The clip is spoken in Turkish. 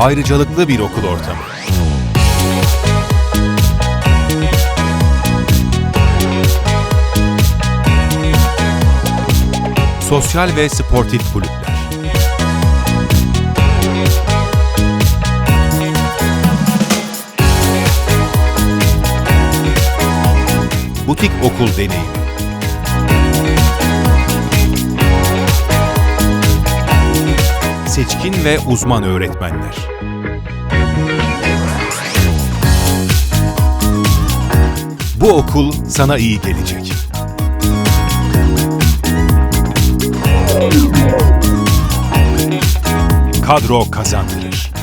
ayrıcalıklı bir okul ortamı. Sosyal ve sportif kulüpler. Butik okul deneyimi. Seçkin ve uzman öğretmenler. Bu okul sana iyi gelecek. Kadro kazandırır.